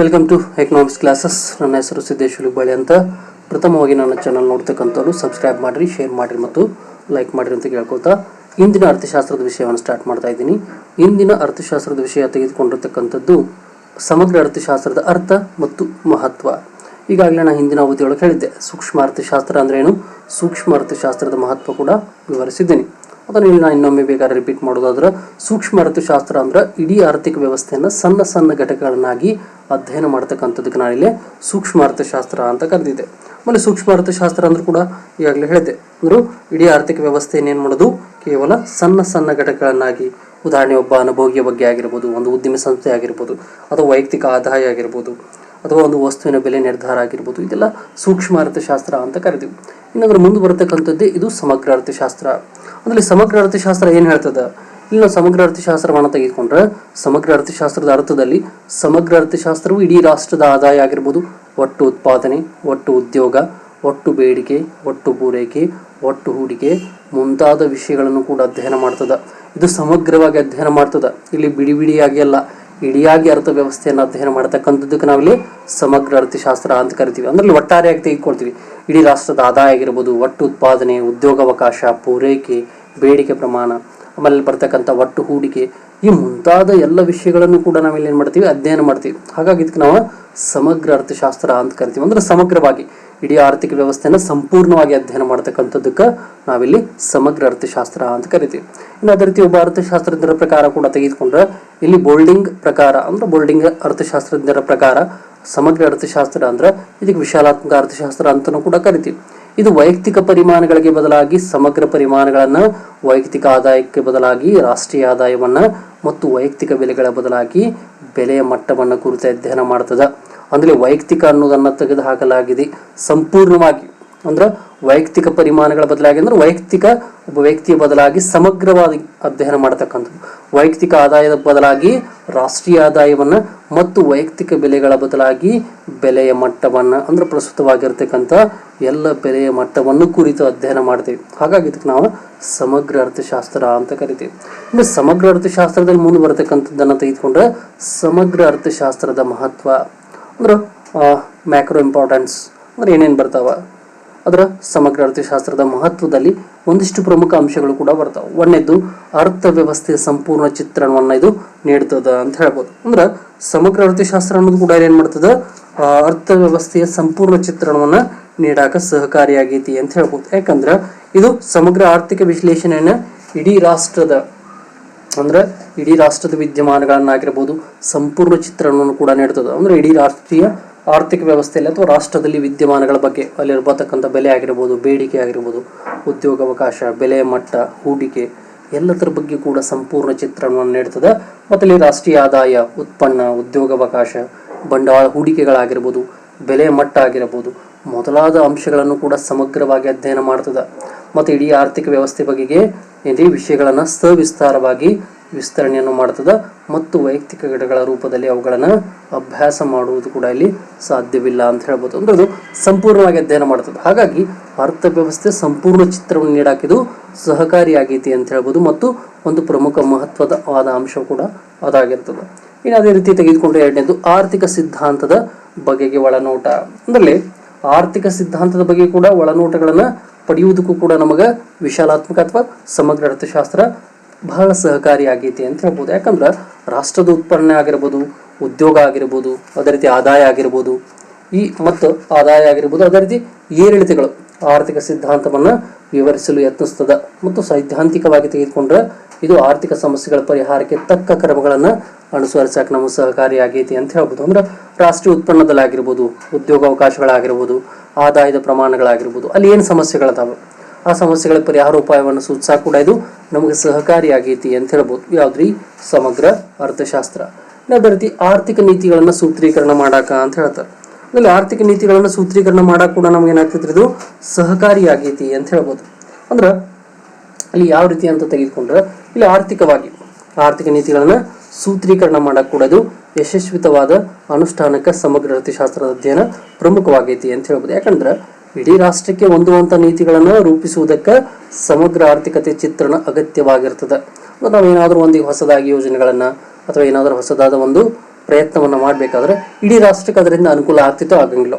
Welcome to economics classes ನನ್ನ ಹೆಸರು ಸಿದ್ದೇಶ್ ಹುಲಿಬಾಳಿ ಅಂತ. ಪ್ರಥಮವಾಗಿ ನನ್ನ ಚಾನಲ್ ನೋಡ್ತಕ್ಕಂಥವ್ರು ಸಬ್ಸ್ಕ್ರೈಬ್ ಮಾಡಿರಿ ಶೇರ್ ಮಾಡಿರಿ ಮತ್ತು ಲೈಕ್ ಮಾಡಿರಿ ಅಂತ ಕೇಳ್ಕೊತಾ ಇಂದಿನ ಅರ್ಥಶಾಸ್ತ್ರದ ವಿಷಯವನ್ನು ಸ್ಟಾರ್ಟ್ ಮಾಡ್ತಾ ಇದ್ದೀನಿ. ಇಂದಿನ ಅರ್ಥಶಾಸ್ತ್ರದ ವಿಷಯ ತೆಗೆದುಕೊಂಡಿರ್ತಕ್ಕಂಥದ್ದು ಸಮಗ್ರ ಅರ್ಥಶಾಸ್ತ್ರದ ಅರ್ಥ ಮತ್ತು ಮಹತ್ವ. ಈಗಾಗಲೇ ನಾನು ಹಿಂದಿನ ಅವಧಿಯೊಳಗೆ ಹೇಳಿದ್ದೆ, ಸೂಕ್ಷ್ಮ ಅರ್ಥಶಾಸ್ತ್ರ ಅಂದ್ರೆ ಏನು? ಸೂಕ್ಷ್ಮ ಅರ್ಥಶಾಸ್ತ್ರದ ಮಹತ್ವ ಕೂಡ ವಿವರಿಸಿದ್ದೀನಿ. ಅದನ್ನು ಇಲ್ಲಿ ನಾನು ಇನ್ನೊಮ್ಮೆ ಬೇಕಾದ್ರೆ ರಿಪೀಟ್ ಮಾಡೋದಾದ್ರೆ ಸೂಕ್ಷ್ಮ ಅರ್ಥಶಾಸ್ತ್ರ ಅಂದ್ರೆ ಇಡೀ ಆರ್ಥಿಕ ವ್ಯವಸ್ಥೆಯನ್ನು ಸಣ್ಣ ಸಣ್ಣ ಘಟಕಗಳನ್ನಾಗಿ ಅಧ್ಯಯನ ಮಾಡ್ತಕ್ಕಂಥದ್ದಕ್ಕೆ ನಾನಿಲ್ಲಿ ಸೂಕ್ಷ್ಮ ಅರ್ಥಶಾಸ್ತ್ರ ಅಂತ ಕರೆದಿದ್ದೆ. ಆಮೇಲೆ ಸೂಕ್ಷ್ಮ ಅರ್ಥಶಾಸ್ತ್ರ ಅಂದ್ರೂ ಕೂಡ ಈಗಾಗಲೇ ಹೇಳಿದೆ ಅಂದ್ರು ಇಡೀ ಆರ್ಥಿಕ ವ್ಯವಸ್ಥೆಯನ್ನು ಏನು ಮಾಡೋದು? ಕೇವಲ ಸಣ್ಣ ಸಣ್ಣ ಘಟಕಗಳನ್ನಾಗಿ, ಉದಾಹರಣೆ ಒಬ್ಬ ಅನುಭೋಗಿಯ ಬಗ್ಗೆ ಆಗಿರ್ಬೋದು, ಒಂದು ಉದ್ಯಮ ಸಂಸ್ಥೆ ಆಗಿರ್ಬೋದು, ಅಥವಾ ವೈಯಕ್ತಿಕ ಆದಾಯ ಆಗಿರ್ಬೋದು ಅಥವಾ ಒಂದು ವಸ್ತುವಿನ ಬೆಲೆ ನಿರ್ಧಾರ ಆಗಿರ್ಬೋದು, ಇದೆಲ್ಲ ಸೂಕ್ಷ್ಮ ಅರ್ಥಶಾಸ್ತ್ರ ಅಂತ ಕರಿತೀವಿ ಇನ್ನೊಂದ್ರ ಮುಂದೆ ಬರತಕ್ಕಂಥದ್ದೇ ಇದು ಸಮಗ್ರ ಅರ್ಥಶಾಸ್ತ್ರ. ಅದರಲ್ಲಿ ಸಮಗ್ರ ಅರ್ಥಶಾಸ್ತ್ರ ಏನು ಹೇಳ್ತದ? ಇಲ್ಲಿ ನಾವು ಸಮಗ್ರ ಅರ್ಥಶಾಸ್ತ್ರವನ್ನು ತೆಗೆದುಕೊಂಡ್ರೆ, ಸಮಗ್ರ ಅರ್ಥಶಾಸ್ತ್ರದ ಅರ್ಥದಲ್ಲಿ ಸಮಗ್ರ ಅರ್ಥಶಾಸ್ತ್ರವು ಇಡೀ ರಾಷ್ಟ್ರದ ಆದಾಯ ಆಗಿರ್ಬೋದು. ಒಟ್ಟು ಉತ್ಪಾದನೆ, ಒಟ್ಟು ಉದ್ಯೋಗ, ಒಟ್ಟು ಬೇಡಿಕೆ, ಒಟ್ಟು ಪೂರೈಕೆ, ಒಟ್ಟು ಹೂಡಿಕೆ ಮುಂತಾದ ವಿಷಯಗಳನ್ನು ಕೂಡ ಅಧ್ಯಯನ ಮಾಡ್ತದೆ. ಇದು ಸಮಗ್ರವಾಗಿ ಅಧ್ಯಯನ ಮಾಡ್ತದೆ. ಇಲ್ಲಿ ಬಿಡಿ ಬಿಡಿಯಾಗಿ ಅಲ್ಲ ಇಡಿಯಾಗಿ ಅರ್ಥವ್ಯವಸ್ಥೆಯನ್ನು ಅಧ್ಯಯನ ಮಾಡತಕ್ಕಂಥದ್ದಕ್ಕೆ ನಾವಿಲ್ಲಿ ಸಮಗ್ರ ಅರ್ಥಶಾಸ್ತ್ರ ಅಂತ ಕರಿತೀವಿ. ಅಂದ್ರೆ ಒಟ್ಟಾರೆಯಾಗಿ ತೆಗೆದುಕೊಳ್ತೀವಿ. ಇಡೀ ರಾಷ್ಟ್ರದ ಆದಾಯ ಆಗಿರ್ಬೋದು, ಒಟ್ಟು ಉತ್ಪಾದನೆ, ಉದ್ಯೋಗಾವಕಾಶ, ಪೂರೈಕೆ, ಬೇಡಿಕೆ ಪ್ರಮಾಣ. ಆಮೇಲೆ ಬರ್ತಕ್ಕಂಥ ಒಟ್ಟು ಹೂಡಿಕೆ ಈ ಮುಂತಾದ ಎಲ್ಲ ವಿಷಯಗಳನ್ನು ಕೂಡ ನಾವಿಲ್ಲಿ ಏನು ಮಾಡ್ತೀವಿ? ಅಧ್ಯಯನ ಮಾಡ್ತೀವಿ. ಹಾಗಾಗಿ ಇದಕ್ಕೆ ನಾವು ಸಮಗ್ರ ಅರ್ಥಶಾಸ್ತ್ರ ಅಂತ ಕರಿತೀವಿ. ಅಂದ್ರೆ ಸಮಗ್ರವಾಗಿ ಇಡೀ ಆರ್ಥಿಕ ವ್ಯವಸ್ಥೆಯನ್ನು ಸಂಪೂರ್ಣವಾಗಿ ಅಧ್ಯಯನ ಮಾಡ್ತಕ್ಕಂಥದ್ದಕ್ಕೆ ನಾವಿಲ್ಲಿ ಸಮಗ್ರ ಅರ್ಥಶಾಸ್ತ್ರ ಅಂತ ಕರಿತೀವಿ. ಇನ್ನು ಅದೇ ರೀತಿ ಒಬ್ಬ ಅರ್ಥಶಾಸ್ತ್ರಜ್ಞರ ಪ್ರಕಾರ ಕೂಡ ತೆಗೆದುಕೊಂಡ್ರೆ ಇಲ್ಲಿ ಬೋಲ್ಡಿಂಗ್ ಪ್ರಕಾರ ಅಂದ್ರೆ ಬೋಲ್ಡಿಂಗ್ ಅರ್ಥಶಾಸ್ತ್ರಜ್ಞರ ಪ್ರಕಾರ ಸಮಗ್ರ ಅರ್ಥಶಾಸ್ತ್ರ ಅಂದ್ರೆ ಇದಕ್ಕೆ ವಿಶಾಲಾತ್ಮಕ ಅರ್ಥಶಾಸ್ತ್ರ ಅಂತಲೂ ಕೂಡ ಕರಿತೀವಿ. ಇದು ವೈಯಕ್ತಿಕ ಪರಿಮಾಣಗಳಿಗೆ ಬದಲಾಗಿ ಸಮಗ್ರ ಪರಿಮಾಣಗಳನ್ನು ವೈಯಕ್ತಿಕ ಆದಾಯಕ್ಕೆ ಬದಲಾಗಿ ರಾಷ್ಟ್ರೀಯ ಆದಾಯವನ್ನು ಮತ್ತು ವೈಯಕ್ತಿಕ ಬೆಲೆಗಳ ಬದಲಾಗಿ ಬೆಲೆಯ ಮಟ್ಟವನ್ನು ಕುರಿತು ಅಧ್ಯಯನ ಮಾಡ್ತದ. ಅಂದರೆ ವೈಯಕ್ತಿಕ ಅನ್ನೋದನ್ನು ತೆಗೆದು ಹಾಕಲಾಗಿದೆ ಸಂಪೂರ್ಣವಾಗಿ ಅಂದ್ರೆ ವೈಯಕ್ತಿಕ ಪರಿಮಾಣಗಳ ಬದಲಾಗಿ ಅಂದ್ರೆ ವೈಯಕ್ತಿಕ ಒಬ್ಬ ವ್ಯಕ್ತಿಯ ಬದಲಾಗಿ ಸಮಗ್ರವಾಗಿ ಅಧ್ಯಯನ ಮಾಡತಕ್ಕಂಥದ್ದು. ವೈಯಕ್ತಿಕ ಆದಾಯದ ಬದಲಾಗಿ ರಾಷ್ಟ್ರೀಯ ಆದಾಯವನ್ನ ಮತ್ತು ವೈಯಕ್ತಿಕ ಬೆಲೆಗಳ ಬದಲಾಗಿ ಬೆಲೆಯ ಮಟ್ಟವನ್ನ ಅಂದ್ರೆ ಪ್ರಸ್ತುತವಾಗಿರ್ತಕ್ಕಂಥ ಎಲ್ಲ ಬೆಲೆಯ ಮಟ್ಟವನ್ನು ಕುರಿತು ಅಧ್ಯಯನ ಮಾಡ್ತೀವಿ. ಹಾಗಾಗಿ ಇದಕ್ಕೆ ನಾವು ಸಮಗ್ರ ಅರ್ಥಶಾಸ್ತ್ರ ಅಂತ ಕರಿತೀವಿ. ಇನ್ನು ಸಮಗ್ರ ಅರ್ಥಶಾಸ್ತ್ರದಲ್ಲಿ ಮುಂದೆ ಬರತಕ್ಕಂಥದ್ದನ್ನು ತೆಗೆದುಕೊಂಡ್ರೆ ಸಮಗ್ರ ಅರ್ಥಶಾಸ್ತ್ರದ ಮಹತ್ವ ಅಂದ್ರೆ ಮ್ಯಾಕ್ರೋ ಇಂಪಾರ್ಟೆನ್ಸ್ ಅಂದ್ರೆ ಏನೇನು ಬರ್ತಾವ? ಅದರ ಸಮಗ್ರ ಅರ್ಥಶಾಸ್ತ್ರದ ಮಹತ್ವದಲ್ಲಿ ಒಂದಿಷ್ಟು ಪ್ರಮುಖ ಅಂಶಗಳು ಕೂಡ ಬರ್ತಾವೆ. ಅರ್ಥ ವ್ಯವಸ್ಥೆಯ ಸಂಪೂರ್ಣ ಚಿತ್ರಣವನ್ನ ಇದು ನೀಡ್ತದ ಅಂತ ಹೇಳ್ಬೋದು. ಅಂದ್ರೆ ಸಮಗ್ರ ಅರ್ಥಶಾಸ್ತ್ರ ಅನ್ನೋದು ಕೂಡ ಏನ್ ಮಾಡ್ತದ? ಅರ್ಥ ವ್ಯವಸ್ಥೆಯ ಸಂಪೂರ್ಣ ಚಿತ್ರಣವನ್ನ ನೀಡಾಕ ಸಹಕಾರಿಯಾಗೈತಿ ಅಂತ ಹೇಳ್ಬೋದು. ಯಾಕಂದ್ರ ಇದು ಸಮಗ್ರ ಆರ್ಥಿಕ ವಿಶ್ಲೇಷಣೆಯನ್ನ ಇಡೀ ರಾಷ್ಟ್ರದ, ಅಂದ್ರೆ ಇಡೀ ರಾಷ್ಟ್ರದ ವಿದ್ಯಮಾನಗಳನ್ನಾಗಿರ್ಬೋದು, ಸಂಪೂರ್ಣ ಚಿತ್ರಣವನ್ನು ಕೂಡ ನೀಡ್ತದೆ. ಅಂದ್ರೆ ಇಡೀ ರಾಷ್ಟ್ರೀಯ ಆರ್ಥಿಕ ವ್ಯವಸ್ಥೆಯಲ್ಲಿ ಅಥವಾ ರಾಷ್ಟ್ರದಲ್ಲಿ ವಿದ್ಯಮಾನಗಳ ಬಗ್ಗೆ ಅಲ್ಲಿ ಇರತಕ್ಕಂಥ ಬೆಲೆ ಆಗಿರ್ಬೋದು, ಬೇಡಿಕೆ ಆಗಿರ್ಬೋದು, ಉದ್ಯೋಗಾವಕಾಶ, ಬೆಲೆ ಮಟ್ಟ, ಹೂಡಿಕೆ ಎಲ್ಲದರ ಬಗ್ಗೆ ಕೂಡ ಸಂಪೂರ್ಣ ಚಿತ್ರಣವನ್ನು ನೀಡ್ತದೆ. ಮತ್ತು ಇಲ್ಲಿ ರಾಷ್ಟ್ರೀಯ ಆದಾಯ, ಉತ್ಪನ್ನ, ಉದ್ಯೋಗಾವಕಾಶ, ಬಂಡವಾಳ ಹೂಡಿಕೆಗಳಾಗಿರ್ಬೋದು, ಬೆಲೆ ಮಟ್ಟ ಆಗಿರ್ಬೋದು ಮೊದಲಾದ ಅಂಶಗಳನ್ನು ಕೂಡ ಸಮಗ್ರವಾಗಿ ಅಧ್ಯಯನ ಮಾಡ್ತದೆ. ಮತ್ತು ಇಡೀ ಆರ್ಥಿಕ ವ್ಯವಸ್ಥೆ ಬಗೆಗೆ ವಿಷಯಗಳನ್ನು ಸವಿಸ್ತಾರವಾಗಿ ವಿಸ್ತರಣೆಯನ್ನು ಮಾಡ್ತದೆ ಮತ್ತು ವೈಯಕ್ತಿಕ ಗಿಡಗಳ ರೂಪದಲ್ಲಿ ಅವುಗಳನ್ನು ಅಭ್ಯಾಸ ಮಾಡುವುದು ಕೂಡ ಇಲ್ಲಿ ಸಾಧ್ಯವಿಲ್ಲ ಅಂತ ಹೇಳ್ಬೋದು. ಅಂದ್ರೆ ಅದು ಸಂಪೂರ್ಣವಾಗಿ ಅಧ್ಯಯನ ಮಾಡ್ತದೆ. ಹಾಗಾಗಿ ಅರ್ಥವ್ಯವಸ್ಥೆ ಸಂಪೂರ್ಣ ಚಿತ್ರವನ್ನು ನೀಡಾಕಿದು ಸಹಕಾರಿಯಾಗೈತಿ ಅಂತ ಹೇಳ್ಬೋದು ಮತ್ತು ಒಂದು ಪ್ರಮುಖ ಮಹತ್ವದ ಆದ ಅಂಶ ಕೂಡ ಅದಾಗಿರ್ತದೆ. ಇನ್ನು ಅದೇ ರೀತಿ ತೆಗೆದುಕೊಂಡು ಎರಡನೇದು ಆರ್ಥಿಕ ಸಿದ್ಧಾಂತದ ಬಗೆಗೆ ಒಳನೋಟ. ಅಂದ್ರೆ ಆರ್ಥಿಕ ಸಿದ್ಧಾಂತದ ಬಗ್ಗೆ ಕೂಡ ಒಳನೋಟಗಳನ್ನು ಪಡೆಯುವುದಕ್ಕೂ ಕೂಡ ನಮಗ ವಿಶಾಲಾತ್ಮಕ ಅಥವಾ ಸಮಗ್ರ ಅರ್ಥಶಾಸ್ತ್ರ ಬಹಳ ಸಹಕಾರಿಯಾಗೈತಿ ಅಂತ ಹೇಳ್ಬೋದು. ಯಾಕಂದ್ರೆ ರಾಷ್ಟ್ರದ ಉತ್ಪನ್ನ ಆಗಿರ್ಬೋದು, ಉದ್ಯೋಗ ಆಗಿರ್ಬೋದು, ಅದೇ ರೀತಿ ಆದಾಯ ಆಗಿರ್ಬೋದು, ಈ ಮತ್ತು ಆದಾಯ ಆಗಿರ್ಬೋದು, ಅದೇ ರೀತಿ ಏರಿಳಿತಗಳು, ಆರ್ಥಿಕ ಸಿದ್ಧಾಂತವನ್ನ ವಿವರಿಸಲು ಯತ್ನಿಸ್ತದ ಮತ್ತು ಸೈದ್ಧಾಂತಿಕವಾಗಿ ತೆಗೆದುಕೊಂಡ್ರೆ ಇದು ಆರ್ಥಿಕ ಸಮಸ್ಯೆಗಳ ಪರಿಹಾರಕ್ಕೆ ತಕ್ಕ ಕ್ರಮಗಳನ್ನ ಅನುಸರಿಸಕ್ಕೆ ನಮಗೆ ಸಹಕಾರಿಯಾಗೈತಿ ಅಂತ ಹೇಳ್ಬೋದು. ಅಂದ್ರೆ ರಾಷ್ಟ್ರೀಯ ಉತ್ಪನ್ನದಲ್ಲಾಗಿರ್ಬೋದು, ಉದ್ಯೋಗಾವಕಾಶಗಳಾಗಿರ್ಬೋದು, ಆದಾಯದ ಪ್ರಮಾಣಗಳಾಗಿರ್ಬೋದು, ಅಲ್ಲಿ ಏನು ಸಮಸ್ಯೆಗಳದಾವೆ? ಆ ಸಮಸ್ಯೆಗಳ ಪರಿಹಾರ ಉಪಾಯವನ್ನು ಸೂಚಿಸ ಕೂಡ ಇದು ನಮಗೆ ಸಹಕಾರಿಯಾಗೈತಿ ಅಂತ ಹೇಳ್ಬೋದು. ಯಾವ್ದ್ರಿ? ಸಮಗ್ರ ಅರ್ಥಶಾಸ್ತ್ರ. ಅದೇ ರೀತಿ ಆರ್ಥಿಕ ನೀತಿಗಳನ್ನ ಸೂತ್ರೀಕರಣ ಮಾಡಾಕ ಅಂತ ಹೇಳ್ತಾರೆ. ಆಮೇಲೆ ಆರ್ಥಿಕ ನೀತಿಗಳನ್ನ ಸೂತ್ರೀಕರಣ ಮಾಡಾಕ ಕೂಡ ನಮ್ಗೆ ಏನಾಗ್ತೈತ್ರಿ ಇದು? ಸಹಕಾರಿಯಾಗೈತಿ ಅಂತ ಹೇಳ್ಬೋದು. ಅಂದ್ರ ಅಲ್ಲಿ ಯಾವ ರೀತಿ ಅಂತ ತೆಗೆದುಕೊಂಡ್ರೆ, ಇಲ್ಲಿ ಆರ್ಥಿಕವಾಗಿ ಆರ್ಥಿಕ ನೀತಿಗಳನ್ನ ಸೂತ್ರೀಕರಣ ಮಾಡಕ್ ಕೂಡ ಇದು ಯಶಸ್ವಿತವಾದ ಅನುಷ್ಠಾನಕ್ಕೆ ಸಮಗ್ರ ಅರ್ಥಶಾಸ್ತ್ರದ ಅಧ್ಯಯನ ಪ್ರಮುಖವಾಗೈತಿ ಅಂತ ಹೇಳ್ಬೋದು. ಯಾಕಂದ್ರೆ ಇಡೀ ರಾಷ್ಟ್ರಕ್ಕೆ ಹೊಂದುವಂಥ ನೀತಿಗಳನ್ನ ರೂಪಿಸುವುದಕ್ಕೆ ಸಮಗ್ರ ಆರ್ಥಿಕತೆ ಚಿತ್ರಣ ಅಗತ್ಯವಾಗಿರ್ತದೆ. ನಾವೇನಾದ್ರೂ ಒಂದು ಹೊಸದಾಗಿ ಯೋಜನೆಗಳನ್ನ ಅಥವಾ ಏನಾದರೂ ಹೊಸದಾದ ಒಂದು ಪ್ರಯತ್ನವನ್ನು ಮಾಡಬೇಕಾದ್ರೆ ಇಡೀ ರಾಷ್ಟ್ರಕ್ಕೆ ಅದರಿಂದ ಅನುಕೂಲ ಆಗ್ತಿತ್ತು ಆಗಂಗಿಲ್ಲ.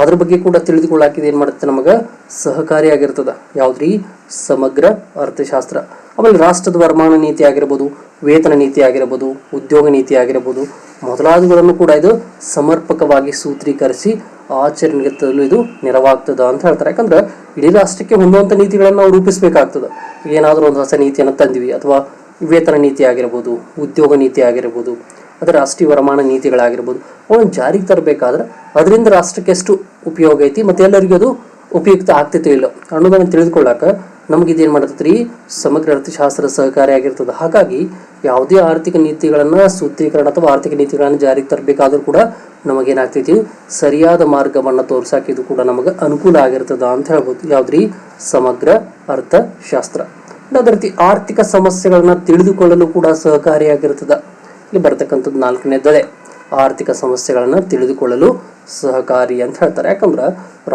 ಅದ್ರ ಬಗ್ಗೆ ಕೂಡ ತಿಳಿದುಕೊಳ್ಳಾಕಿದೆ ಏನು ಮಾಡುತ್ತೆ ನಮಗೆ? ಸಹಕಾರಿಯಾಗಿರ್ತದ. ಯಾವುದ್ರಿ? ಸಮಗ್ರ ಅರ್ಥಶಾಸ್ತ್ರ. ಆಮೇಲೆ ರಾಷ್ಟ್ರದ ವರಮಾನ ನೀತಿ ಆಗಿರ್ಬೋದು, ವೇತನ ನೀತಿ ಆಗಿರ್ಬೋದು, ಉದ್ಯೋಗ ನೀತಿ ಆಗಿರ್ಬೋದು, ಮೊದಲಾದವುಗಳನ್ನು ಕೂಡ ಇದು ಸಮರ್ಪಕವಾಗಿ ಸೂತ್ರೀಕರಿಸಿ ಆಚರಣೆಗೆ ತರಲು ಇದು ನೆರವಾಗ್ತದ ಅಂತ ಹೇಳ್ತಾರೆ. ಯಾಕಂದ್ರೆ ಇಡೀ ರಾಷ್ಟ್ರಕ್ಕೆ ಹೊಂದುವಂಥ ನೀತಿಗಳನ್ನು ನಾವು ರೂಪಿಸಬೇಕಾಗ್ತದೆ. ಏನಾದರೂ ಒಂದು ಹೊಸ ನೀತಿಯನ್ನು ತಂದಿವಿ ಅಥವಾ ವೇತನ ನೀತಿ ಆಗಿರ್ಬೋದು, ಉದ್ಯೋಗ ನೀತಿ ಆಗಿರ್ಬೋದು ಅದರ ರಾಷ್ಟ್ರೀಯ ವರಮಾನ ನೀತಿಗಳಾಗಿರ್ಬೋದು ಅವನ್ನು ಜಾರಿಗೆ ತರಬೇಕಾದ್ರೆ ಅದರಿಂದ ರಾಷ್ಟ್ರಕ್ಕೆ ಎಷ್ಟು ಉಪಯೋಗ ಐತಿ ಮತ್ತು ಎಲ್ಲರಿಗೂ ಅದು ಉಪಯುಕ್ತ ಆಗ್ತೈತೋ ಇಲ್ಲ. ಅನ್ನೋದನ್ನು ತಿಳಿದುಕೊಳ್ಳಾಕ ನಮ್ಗೆ ಇದೇನು ರೀ ಸಮಗ್ರ ಅರ್ಥಶಾಸ್ತ್ರ ಸಹಕಾರಿಯಾಗಿರ್ತದೆ ಹಾಗಾಗಿ ಯಾವುದೇ ಆರ್ಥಿಕ ನೀತಿಗಳನ್ನು ಸೂತ್ರೀಕರಣ ಅಥವಾ ಆರ್ಥಿಕ ನೀತಿಗಳನ್ನು ಜಾರಿಗೆ ತರಬೇಕಾದ್ರೂ ಕೂಡ ನಮಗೇನಾಗ್ತೈತಿ? ಸರಿಯಾದ ಮಾರ್ಗವನ್ನು ತೋರ್ಸಾಕ ಇದು ಕೂಡ ನಮಗೆ ಅನುಕೂಲ ಆಗಿರ್ತದ ಅಂತ ಹೇಳ್ಬೋದು. ಯಾವ್ದ್ರಿ? ಸಮಗ್ರ ಅರ್ಥಶಾಸ್ತ್ರ. ಅದೇ ರೀತಿ ಆರ್ಥಿಕ ಸಮಸ್ಯೆಗಳನ್ನ ತಿಳಿದುಕೊಳ್ಳಲು ಕೂಡ ಸಹಕಾರಿಯಾಗಿರ್ತದ ಇಲ್ಲಿ ಬರ್ತಕ್ಕಂಥದ್ದು ನಾಲ್ಕನೇದದೇ ಆರ್ಥಿಕ ಸಮಸ್ಯೆಗಳನ್ನ ತಿಳಿದುಕೊಳ್ಳಲು ಸಹಕಾರಿ ಅಂತ ಹೇಳ್ತಾರೆ. ಯಾಕಂದ್ರೆ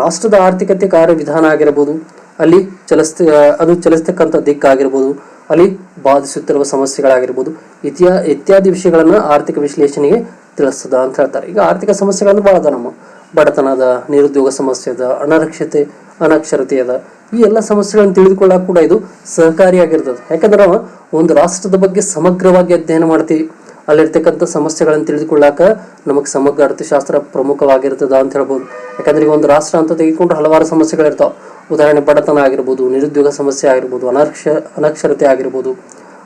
ರಾಷ್ಟ್ರದ ಆರ್ಥಿಕತೆ ಕಾರ್ಯವಿಧಾನ ಆಗಿರ್ಬೋದು ಅಲ್ಲಿ ಚಲಿಸ್ತ, ಅದು ಚಲಿಸ್ತಕ್ಕಂಥ ದಿಕ್ಕಾಗಿರ್ಬೋದು, ಅಲ್ಲಿ ಬಾಧಿಸುತ್ತಿರುವ ಸಮಸ್ಯೆಗಳಾಗಿರ್ಬೋದು, ಇತ್ಯಾ, ಇತ್ಯಾದಿ ವಿಷಯಗಳನ್ನ ಆರ್ಥಿಕ ವಿಶ್ಲೇಷಣೆಗೆ ತಿಳಿಸ್ತದ ಅಂತ ಹೇಳ್ತಾರೆ. ಈಗ ಆರ್ಥಿಕ ಸಮಸ್ಯೆಗಳನ್ನು ಭಾಳ ಅದ ನಮ್ಮ. ಬಡತನದ, ನಿರುದ್ಯೋಗ ಸಮಸ್ಯೆ ಅದ ಅನರಕ್ಷತೆ ಅನಕ್ಷರತೆ ಅದ ಈ ಎಲ್ಲ ಸಮಸ್ಯೆಗಳನ್ನು ತಿಳಿದುಕೊಳ್ಳಕ್ಕೆ ಕೂಡ ಇದು ಸಹಕಾರಿಯಾಗಿರ್ತದೆ. ಯಾಕಂದ್ರೆ ನಾವು ಒಂದು ರಾಷ್ಟ್ರದ ಬಗ್ಗೆ ಸಮಗ್ರವಾಗಿ ಅಧ್ಯಯನ ಮಾಡ್ತೀವಿ. ಅಲ್ಲಿರ್ತಕ್ಕಂಥ ಸಮಸ್ಯೆಗಳನ್ನು ತಿಳಿದುಕೊಳ್ಳಾಕ ನಮಗೆ ಸಮಗ್ರ ಅರ್ಥಶಾಸ್ತ್ರ ಪ್ರಮುಖವಾಗಿರ್ತದ ಅಂತ ಹೇಳ್ಬೋದು. ಯಾಕಂದ್ರೆ ಈಗ ಒಂದು ರಾಷ್ಟ್ರ ಅಂತ ತೆಗೆದುಕೊಂಡ್ರೆ ಹಲವಾರು ಸಮಸ್ಯೆಗಳಿರ್ತಾವ. ಉದಾಹರಣೆ ಬಡತನ ಆಗಿರ್ಬೋದು, ನಿರುದ್ಯೋಗ ಸಮಸ್ಯೆ ಆಗಿರ್ಬೋದು, ಅನಕ್ಷ, ಅನಕ್ಷರತೆ ಆಗಿರ್ಬೋದು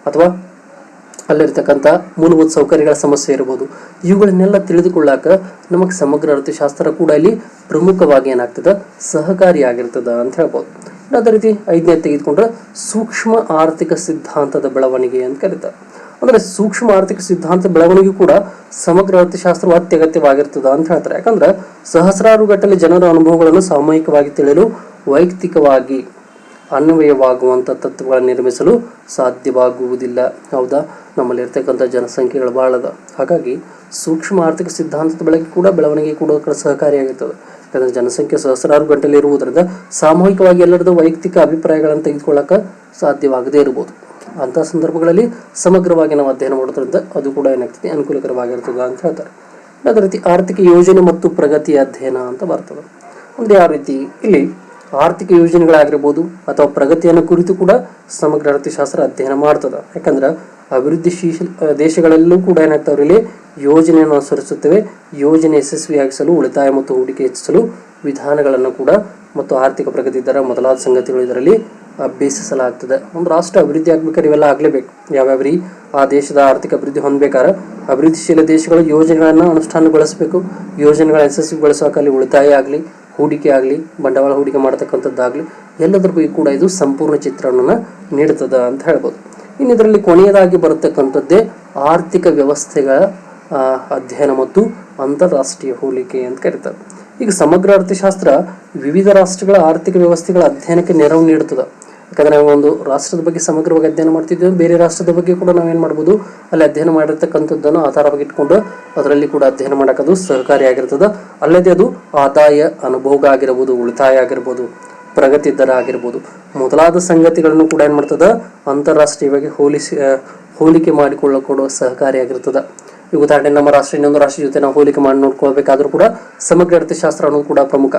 ಅಥವಾ ಅಲ್ಲಿರ್ತಕ್ಕಂಥ ಮೂಲಭೂತ ಸೌಕರ್ಯಗಳ ಸಮಸ್ಯೆ ಇರ್ಬೋದು. ಇವುಗಳನ್ನೆಲ್ಲ ತಿಳಿದುಕೊಳ್ಳಾಕ ನಮಗೆ ಸಮಗ್ರ ಅರ್ಥಶಾಸ್ತ್ರ ಕೂಡ ಇಲ್ಲಿ ಪ್ರಮುಖವಾಗಿ ಏನಾಗ್ತದ? ಸಹಕಾರಿಯಾಗಿರ್ತದ ಅಂತ ಹೇಳ್ಬೋದು. ಅದೇ ರೀತಿ ಐದನೇ ತೆಗೆದುಕೊಂಡ್ರೆ ಸೂಕ್ಷ್ಮ ಆರ್ಥಿಕ ಸಿದ್ಧಾಂತದ ಬೆಳವಣಿಗೆ ಅಂತ ಕರೀತಾರೆ. ಅಂದ್ರೆ ಸೂಕ್ಷ್ಮ ಆರ್ಥಿಕ ಸಿದ್ಧಾಂತ ಬೆಳವಣಿಗೆ ಕೂಡ ಸಮಗ್ರ ಅರ್ಥಶಾಸ್ತ್ರವು ಅತ್ಯಗತ್ಯವಾಗಿರ್ತದ ಅಂತ ಹೇಳ್ತಾರೆ. ಯಾಕಂದ್ರೆ ಸಹಸ್ರಾರು ಗಟ್ಟಲೆ ಜನರ ಅನುಭವಗಳನ್ನು ಸಾಮೂಹಿಕವಾಗಿ ತಿಳಿಯಲು ವೈಯಕ್ತಿಕವಾಗಿ ಅನ್ವಯವಾಗುವಂಥ ತತ್ವಗಳನ್ನು ನಿರ್ಮಿಸಲು ಸಾಧ್ಯವಾಗುವುದಿಲ್ಲ. ಹೌದಾ? ನಮ್ಮಲ್ಲಿರ್ತಕ್ಕಂಥ ಜನಸಂಖ್ಯೆಗಳು ಭಾಳ ಅದ ಹಾಗಾಗಿ ಸೂಕ್ಷ್ಮ ಆರ್ಥಿಕ ಸಿದ್ಧಾಂತದ ಬಳಕೆ ಕೂಡ ಬೆಳವಣಿಗೆ ಕೂಡ ಸಹಕಾರಿಯಾಗಿರ್ತದೆ. ಯಾಕಂದ್ರೆ ಜನಸಂಖ್ಯೆ ಸಹಸ್ರಾರು ಗಂಟೆಯಲ್ಲಿ ಇರುವುದರಿಂದ ಸಾಮೂಹಿಕವಾಗಿ ಎಲ್ಲರದ್ದು ವೈಯಕ್ತಿಕ ಅಭಿಪ್ರಾಯಗಳನ್ನು ತೆಗೆದುಕೊಳ್ಳಕ್ಕೆ ಸಾಧ್ಯವಾಗದೇ ಇರಬಹುದು. ಅಂತಹ ಸಂದರ್ಭಗಳಲ್ಲಿ ಸಮಗ್ರವಾಗಿ ನಾವು ಅಧ್ಯಯನ ಮಾಡೋದ್ರಿಂದ ಅದು ಕೂಡ ಏನಾಗ್ತದೆ? ಅನುಕೂಲಕರವಾಗಿರ್ತದೆ ಅಂತ ಹೇಳ್ತಾರೆ. ಅದೇ ರೀತಿ ಆರ್ಥಿಕ ಯೋಜನೆ ಮತ್ತು ಪ್ರಗತಿ ಅಧ್ಯಯನ ಅಂತ ಬರ್ತದೆ. ಒಂದು ಯಾವ ರೀತಿ? ಇಲ್ಲಿ ಆರ್ಥಿಕ ಯೋಜನೆಗಳಾಗಿರ್ಬೋದು ಅಥವಾ ಪ್ರಗತಿಯನ್ನು ಕುರಿತು ಕೂಡ ಸಮಗ್ರ ಅರ್ಥಶಾಸ್ತ್ರ ಅಧ್ಯಯನ ಮಾಡ್ತದೆ. ಯಾಕಂದ್ರೆ ಅಭಿವೃದ್ಧಿಶೀಲ ದೇಶಗಳಲ್ಲೂ ಕೂಡ ಏನಾಗ್ತಾವ್ರಿ ಇಲ್ಲಿ ಯೋಜನೆಯನ್ನು ಅನುಸರಿಸುತ್ತವೆ. ಯೋಜನೆ ಯಶಸ್ವಿಯಾಗಿಸಲು, ಉಳಿತಾಯ ಮತ್ತು ಹೂಡಿಕೆ ಹೆಚ್ಚಿಸಲು ವಿಧಾನಗಳನ್ನು ಕೂಡ ಮತ್ತು ಆರ್ಥಿಕ ಪ್ರಗತಿ ದರ ಮೊದಲಾದ ಸಂಗತಿಗಳು ಇದರಲ್ಲಿ ಅಭ್ಯಸಿಸಲಾಗ್ತದೆ. ಒಂದು ರಾಷ್ಟ್ರ ಅಭಿವೃದ್ಧಿ ಆಗ್ಬೇಕಾದ್ರೆ ಇವೆಲ್ಲ ಆಗಲೇಬೇಕು. ಯಾವ್ಯಾವ ರೀ? ಆ ದೇಶದ ಆರ್ಥಿಕ ಅಭಿವೃದ್ಧಿ ಹೊಂದಬೇಕಾದ್ರೆ ಅಭಿವೃದ್ಧಿಶೀಲ ದೇಶಗಳು ಯೋಜನೆಗಳನ್ನು ಅನುಷ್ಠಾನಗೊಳಿಸಬೇಕು. ಯೋಜನೆಗಳ ಯಶಸ್ವಿಗೊಳಿಸೋಕೆ ಅಲ್ಲಿ ಉಳಿತಾಯ ಆಗಲಿ. ಹೂಡಿಕೆ ಆಗಲಿ, ಬಂಡವಾಳ ಹೂಡಿಕೆ ಮಾಡತಕ್ಕಂಥದ್ದಾಗಲಿ ಎಲ್ಲದರ ಬಗ್ಗೆ ಕೂಡ ಇದು ಸಂಪೂರ್ಣ ಚಿತ್ರಣವನ್ನು ನೀಡುತ್ತದೆ ಅಂತ ಹೇಳ್ಬೋದು. ಇನ್ನು ಇದರಲ್ಲಿ ಕೊನೆಯದಾಗಿ ಬರತಕ್ಕಂಥದ್ದೇ ಆರ್ಥಿಕ ವ್ಯವಸ್ಥೆಗಳ ಅಧ್ಯಯನ ಮತ್ತು ಅಂತಾರಾಷ್ಟ್ರೀಯ ಹೋಲಿಕೆ ಅಂತ ಕರೀತಾರೆ. ಈಗ ಸಮಗ್ರ ಅರ್ಥಶಾಸ್ತ್ರ ವಿವಿಧ ರಾಷ್ಟ್ರಗಳ ಆರ್ಥಿಕ ವ್ಯವಸ್ಥೆಗಳ ಅಧ್ಯಯನಕ್ಕೆ ನೆರವು ನೀಡುತ್ತದೆ ಯಾಕಂದ್ರೆ ಒಂದು ರಾಷ್ಟ್ರದ ಬಗ್ಗೆ ಸಮಗ್ರವಾಗಿ ಅಧ್ಯಯನ ಮಾಡ್ತಿದ್ದೇವೆ. ಬೇರೆ ರಾಷ್ಟ್ರದ ಬಗ್ಗೆ ಕೂಡ ನಾವೇನು ಮಾಡ್ಬೋದು? ಅಲ್ಲಿ ಅಧ್ಯಯನ ಮಾಡಿರ್ತಕ್ಕಂಥದ್ದನ್ನು ಆಧಾರವಾಗಿ ಇಟ್ಕೊಂಡು ಅದರಲ್ಲಿ ಕೂಡ ಅಧ್ಯಯನ ಮಾಡೋಕ್ಕದು ಸಹಕಾರಿಯಾಗಿರ್ತದೆ ಅಲ್ಲದೆ ಅದು ಆದಾಯ ಅನುಭೋಗ ಆಗಿರ್ಬೋದು, ಉಳಿತಾಯ ಆಗಿರ್ಬೋದು, ಪ್ರಗತಿ ದರ ಆಗಿರ್ಬೋದು. ಮೊದಲಾದ ಸಂಗತಿಗಳನ್ನು ಕೂಡ ಏನು ಮಾಡ್ತದ? ಅಂತಾರಾಷ್ಟ್ರೀಯವಾಗಿ ಹೋಲಿಸಿ ಹೋಲಿಕೆ ಮಾಡಿಕೊಳ್ಳ ಸಹಕಾರಿಯಾಗಿರ್ತದೆ ಈ ಉದಾಹರಣೆ ನಮ್ಮ ರಾಷ್ಟ್ರ, ಇನ್ನೊಂದು ರಾಷ್ಟ್ರ ಜೊತೆ ನಾವು ಹೋಲಿಕೆ ಮಾಡಿ ನೋಡ್ಕೊಳ್ಬೇಕಾದ್ರೂ ಕೂಡ ಸಮಗ್ರ ಅರ್ಥಶಾಸ್ತ್ರ ಅನ್ನೋದು ಕೂಡ ಪ್ರಮುಖ.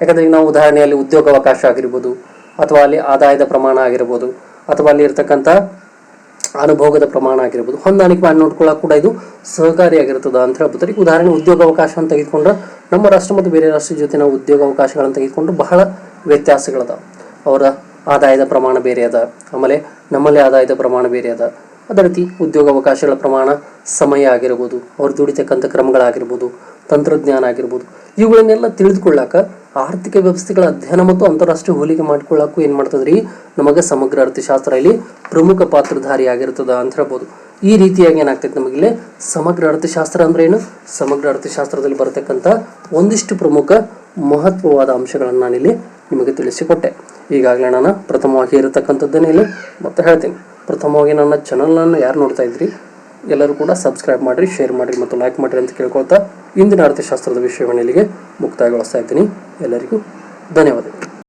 ಯಾಕಂದ್ರೆ ಈಗ ನಾವು ಉದಾಹರಣೆಯಲ್ಲಿ ಉದ್ಯೋಗಾವಕಾಶ ಆಗಿರ್ಬೋದು ಅಥವಾ ಅಲ್ಲಿ ಆದಾಯದ ಪ್ರಮಾಣ ಆಗಿರ್ಬೋದು, ಅಥವಾ ಅಲ್ಲಿ ಇರ್ತಕ್ಕಂಥ ಅನುಭೋಗದ ಪ್ರಮಾಣ ಆಗಿರ್ಬೋದು, ಹೊಂದಾಣಿಕೆ ಮಾಡಿ ನೋಡ್ಕೊಳ್ಳೋಕೆ ಕೂಡ ಇದು ಸಹಕಾರಿಯಾಗಿರ್ತದೆ ಅಂತ ಹೇಳ್ಬೋದು. ಉದಾಹರಣೆ ಉದ್ಯೋಗಾವಕಾಶ ಅಂತ ತೆಗೆದುಕೊಂಡ್ರೆ, ನಮ್ಮ ರಾಷ್ಟ್ರ ಮತ್ತು ಬೇರೆ ರಾಷ್ಟ್ರದ ಜೊತೆ ನಾವು ಉದ್ಯೋಗಾವಕಾಶಗಳನ್ನು ತೆಗೆದುಕೊಂಡು ಬಹಳ ವ್ಯತ್ಯಾಸಗಳದ. ಅವರ ಆದಾಯದ ಪ್ರಮಾಣ ಬೇರೆ ಅದ, ಆಮೇಲೆ ನಮ್ಮಲ್ಲಿ ಆದಾಯದ ಪ್ರಮಾಣ ಬೇರೆ ಅದ. ಅದೇ ರೀತಿ ಉದ್ಯೋಗಾವಕಾಶಗಳ ಪ್ರಮಾಣ ಸಮಯ ಆಗಿರ್ಬೋದು, ಅವ್ರು ದುಡಿತಕ್ಕಂಥ ಕ್ರಮಗಳಾಗಿರ್ಬೋದು, ತಂತ್ರಜ್ಞಾನ ಆಗಿರ್ಬೋದು, ಇವುಗಳನ್ನೆಲ್ಲ ತಿಳಿದುಕೊಳ್ಳಾಕ ಆರ್ಥಿಕ ವ್ಯವಸ್ಥೆಗಳ ಅಧ್ಯಯನ ಮತ್ತು ಅಂತಾರಾಷ್ಟ್ರೀಯ ಹೋಲಿಕೆ ಮಾಡ್ಕೊಳ್ಳೋಕ್ಕೂ ಏನು ಮಾಡ್ತದ್ರಿ? ನಮಗೆ ಸಮಗ್ರ ಅರ್ಥಶಾಸ್ತ್ರ ಇಲ್ಲಿ ಪ್ರಮುಖ ಪಾತ್ರಧಾರಿ ಆಗಿರ್ತದ ಅಂತ ಹೇಳ್ಬೋದು. ಈ ರೀತಿಯಾಗಿ ಏನಾಗ್ತೈತೆ ನಮಗಿಲ್ಲಿ ಸಮಗ್ರ ಅರ್ಥಶಾಸ್ತ್ರ ಅಂದ್ರೆ ಏನು? ಸಮಗ್ರ ಅರ್ಥಶಾಸ್ತ್ರದಲ್ಲಿ ಬರತಕ್ಕಂಥ ಒಂದಿಷ್ಟು ಪ್ರಮುಖ ಮಹತ್ವವಾದ ಅಂಶಗಳನ್ನು ನಾನಿಲ್ಲಿ ನಿಮಗೆ ತಿಳಿಸಿಕೊಟ್ಟೆ. ಈಗಾಗಲೇ ನಾನು ಪ್ರಥಮವಾಗಿ ಇರತಕ್ಕಂಥದ್ದನ್ನೇ ಇಲ್ಲಿ ಮತ್ತೆ ಹೇಳ್ತೀನಿ. ಪ್ರಥಮವಾಗಿ ನನ್ನ ಚಾನಲನ್ನು ಯಾರು ನೋಡ್ತಾ ಇದ್ರಿ? ಎಲ್ಲರೂ ಕೂಡ ಸಬ್ಸ್ಕ್ರೈಬ್ ಮಾಡಿರಿ ಶೇರ್ ಮಾಡಿರಿ ಮತ್ತು ಲೈಕ್ ಮಾಡಿರಿ ಅಂತ ಕೇಳ್ಕೊಳ್ತಾ ಇಂದಿನ ಅರ್ಥಶಾಸ್ತ್ರದ ವಿಷಯವನ್ನು ಇಲ್ಲಿಗೆ ಮುಕ್ತಾಯಗೊಳಿಸ್ತಾ ಇದ್ದೀನಿ ಎಲ್ಲರಿಗೂ ಧನ್ಯವಾದಗಳು.